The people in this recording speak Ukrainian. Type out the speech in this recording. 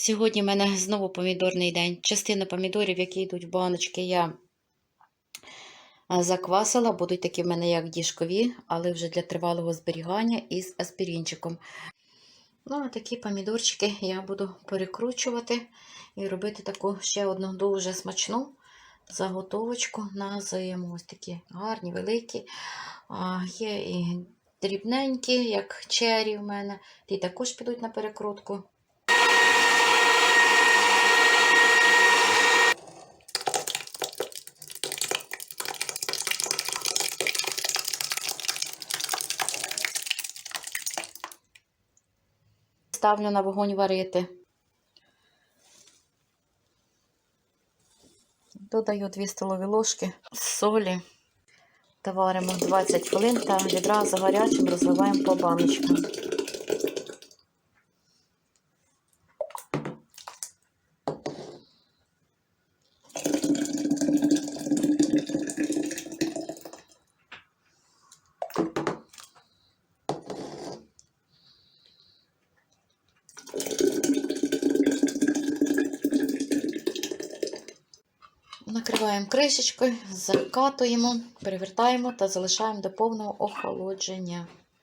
Сьогодні в мене знову помідорний день. Частину помідорів, які йдуть в баночки, я заквасила. Будуть такі в мене як діжкові, але вже для тривалого зберігання із аспірінчиком. Ну, а такі помідорчики я буду перекручувати і робити таку ще одну дуже смачну заготовочку на зиму. Ось такі гарні, великі. А, є і дрібненькі, як чері в мене. Ті також підуть на перекрутку. Ставлю на вогонь варити. Додаю 2 столові ложки солі та варимо 20 хвилин та відразу гарячим розливаємо по баночкам. Накриваємо кришечкою, закатуємо, перевертаємо та залишаємо до повного охолодження.